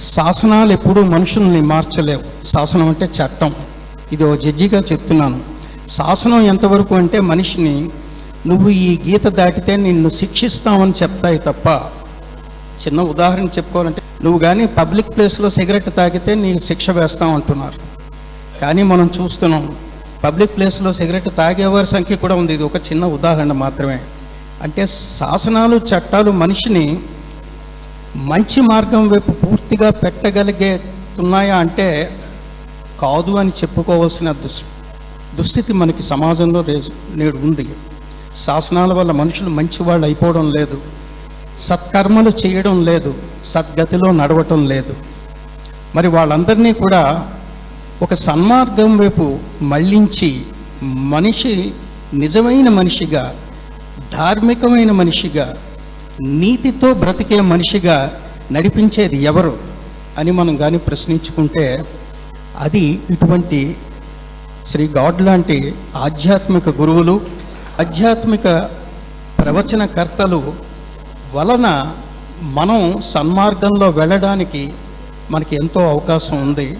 శాసనాలు ఎప్పుడూ మనుషుల్ని మార్చలేవు. శాసనం అంటే చట్టం. ఇది ఓ జడ్జిగా చెప్తున్నాను. శాసనం ఎంతవరకు అంటే మనిషిని నువ్వు ఈ గీత దాటితే నిన్ను శిక్షిస్తామని చెప్తాయి తప్ప చిన్న ఉదాహరణ చెప్పుకోవాలంటే నువ్వు కానీ పబ్లిక్ ప్లేస్లో సిగరెట్ తాగితే నీకు శిక్ష వేస్తాం అంటున్నారు. కానీ మనం చూస్తున్నాం పబ్లిక్ ప్లేస్లో సిగరెట్ తాగేవారి సంఖ్య కూడా ఉంది. ఇది ఒక చిన్న ఉదాహరణ మాత్రమే. అంటే శాసనాలు చట్టాలు మనిషిని మంచి మార్గం వైపు పూర్తిగా పెట్టగలిగేతున్నాయా అంటే కాదు అని చెప్పుకోవాల్సిన దుస్ దుస్థితి మనకి సమాజంలో రే- నేడు ఉంది. శాసనాల వల్ల మనుషులు మంచివాళ్ళు అయిపోవడం లేదు. సత్కర్మలు చేయడం లేదు. సద్గతిలో నడవటం లేదు. మరి వాళ్ళందరినీ కూడా ఒక సన్మార్గం వైపు మళ్ళించి మనిషి నిజమైన మనిషిగా ధార్మికమైన మనిషిగా నీతితో బ్రతికే మనిషిగా నడిపించేది ఎవరు అని మనం కానీ ప్రశ్నించుకుంటే అది ఇటువంటి శ్రీ గాడ్ లాంటి ఆధ్యాత్మిక గురువులు ఆధ్యాత్మిక ప్రవచనకర్తలు వలన మనం సన్మార్గంలో వెళ్ళడానికి మనకి ఎంతో అవకాశం ఉంది.